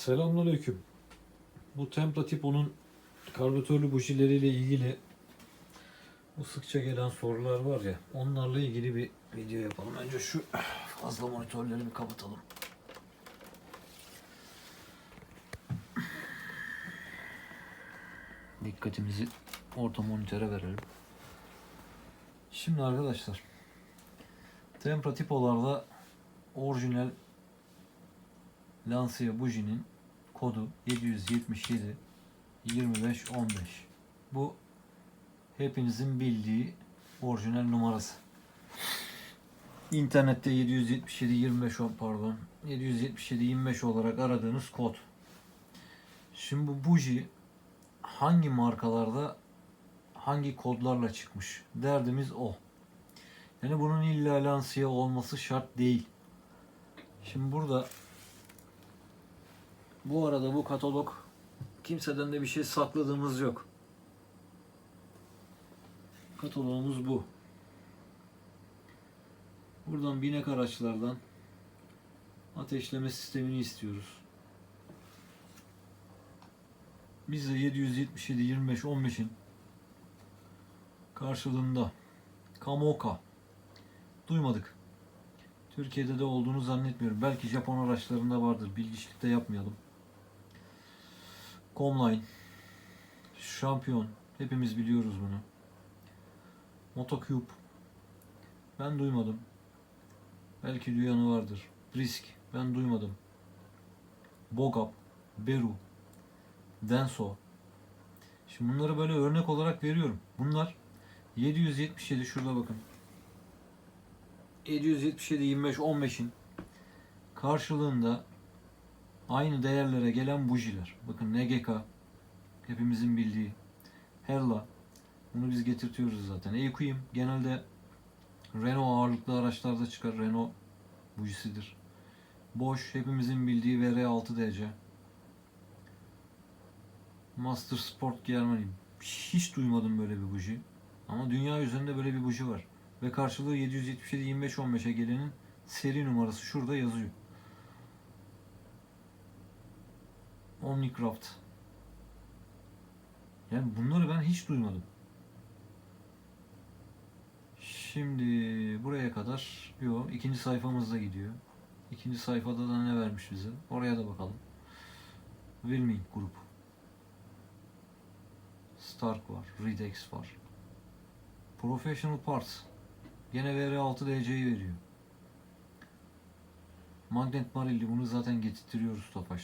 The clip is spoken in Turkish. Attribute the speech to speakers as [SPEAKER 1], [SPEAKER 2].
[SPEAKER 1] Selamünaleyküm. Bu Tempra Tipo'nun karbüratörlü bujileriyle ilgili bu sıkça gelen sorular var ya onlarla ilgili bir video yapalım. Önce şu fazla monitörleri bir kapatalım. Dikkatimizi orta monitöre verelim. Şimdi arkadaşlar Tempra Tipo'larda orijinal Lancia bujinin kodu 777 25 15. Bu hepinizin bildiği orijinal numarası. İnternette 777 25 on- pardon 777 25 olarak aradığınız kod. Şimdi bu buji hangi markalarda hangi kodlarla çıkmış? Derdimiz o. Yani bunun illa Lancia olması şart değil. Şimdi burada bu arada bu katalog kimseden de bir şey sakladığımız yok. Katalogumuz bu. Buradan binek araçlardan ateşleme sistemini istiyoruz. Bize 777 25 15'in karşılığında Kamoka duymadık. Türkiye'de de olduğunu zannetmiyorum. Belki Japon araçlarında vardır. Bilgiçlikte yapmayalım. Comline, Şampiyon, hepimiz biliyoruz bunu. Motocube, ben duymadım. Belki duyanı vardır. Risk, ben duymadım. Bogap, Beru, Denso. Şimdi bunları böyle örnek olarak veriyorum. Bunlar 777 şurada bakın. 777 25 15'in karşılığında aynı değerlere gelen bujiler. Bakın NGK hepimizin bildiği Hella bunu biz getirtiyoruz zaten. EQ'yim genelde Renault ağırlıklı araçlarda çıkar. Renault bujisidir. Bosch hepimizin bildiği VR6DC. Master Sport Germany. Hiç duymadım böyle bir buji. Ama dünya üzerinde böyle bir buji var. Ve karşılığı 777 25 15'e gelenin seri numarası şurada yazıyor. Omnicraft. Yani bunları ben hiç duymadım. Şimdi buraya kadar yok. ikinci sayfamızda gidiyor. İkinci sayfada da ne vermiş bize? Oraya da bakalım. Wilming grup. Stark var. Ridex var. Professional Parts. Gene VR6DC'yi veriyor. Magnet Marilli bunu zaten getirtiyoruz Tofaş'ta.